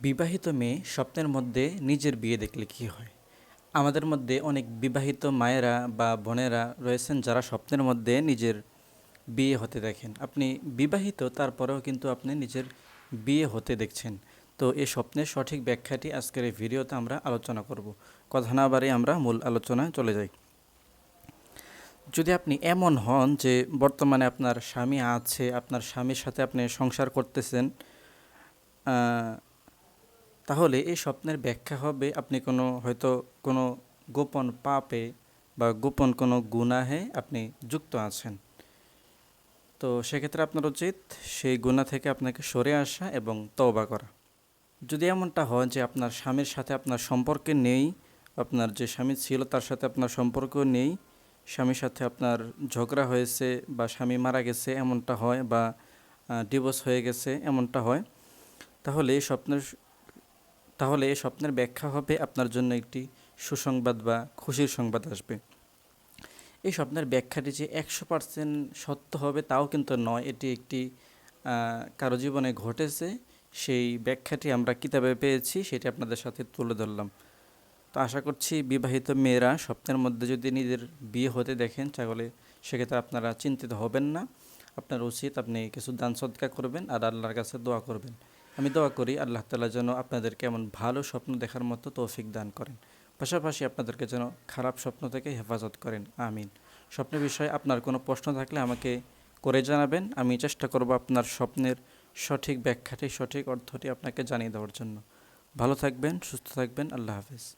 বিবাহিত মেয়ে স্বপ্নের মধ্যে নিজের বিয়ে দেখলে কী হয়? আমাদের মধ্যে অনেক বিবাহিত মায়েরা বা বোনেরা রয়েছেন যারা স্বপ্নের মধ্যে নিজের বিয়ে হতে দেখেন। আপনি বিবাহিত, তারপরেও কিন্তু আপনি নিজের বিয়ে হতে দেখছেন। তো এই স্বপ্নের সঠিক ব্যাখ্যাটি আজকের এই ভিডিওতে আমরা আলোচনা করব। কথা না বাড়িয়ে আমরা মূল আলোচনায় চলে যাই। যদি আপনি এমন হন যে বর্তমানে আপনার স্বামী আছে, আপনার স্বামীর সাথে আপনি সংসার করতেছেন তাহলে এই স্বপ্নের ব্যাখ্যা হবে, আপনি কোনো হয়তো কোনো গোপন পাপে বা গোপন কোনো গুনাহে আপনি যুক্ত আছেন। তো সেক্ষেত্রে আপনার উচিত সেই গুনাহ থেকে আপনাকে সরে আসা এবং তওবা করা। যদি এমনটা হয় যে আপনার স্বামীর সাথে আপনার সম্পর্কে নেই, আপনার যে স্বামী ছিল তার সাথে আপনার সম্পর্ক নেই, স্বামীর সাথে আপনার ঝগড়া হয়েছে বা স্বামী মারা গেছে এমনটা হয় বা ডিভোর্স হয়ে গেছে এমনটা হয়, তাহলে স্বপ্নের তাহলে স্বপ্নের ব্যাখ্যা হবে আপনার জন্য একটি সুসংবাদ বা খুশির সংবাদ আসবে। এই স্বপ্নের ব্যাখ্যাটি যে একশো পার্সেন্ট সত্য হবে তাও কিন্তু নয়, এটি একটি কারও জীবনে ঘটেছে। সেই ব্যাখ্যাটি আমরা কিতাবে পেয়েছি, সেটি আপনাদের সাথে তুলে ধরলাম। তো আশা করছি বিবাহিত মেয়েরা স্বপ্নের মধ্যে যদি নিজের বিয়ে হতে দেখেন, তাহলে সেক্ষেত্রে আপনারা চিন্তিত হবেন না। আপনার উচিত আপনি কিছু দান সদকা করবেন আর আল্লাহর কাছে দোয়া করবেন। আমি দোয়া করি আল্লাহ তালা যেন আপনাদেরকে এমন ভালো স্বপ্ন দেখার মতো তৌফিক দান করেন। পাশাপাশি আপনাদেরকে যেন খারাপ স্বপ্ন থেকে হেফাজত করেন। আমিন। স্বপ্নের বিষয়ে আপনার কোনো প্রশ্ন থাকলে আমাকে করে জানাবেন। আমি চেষ্টা করব আপনার স্বপ্নের সঠিক ব্যাখ্যাটি, সঠিক অর্থটি আপনাকে জানিয়ে দেওয়ার জন্য। ভালো থাকবেন, সুস্থ থাকবেন। আল্লাহ হাফিজ।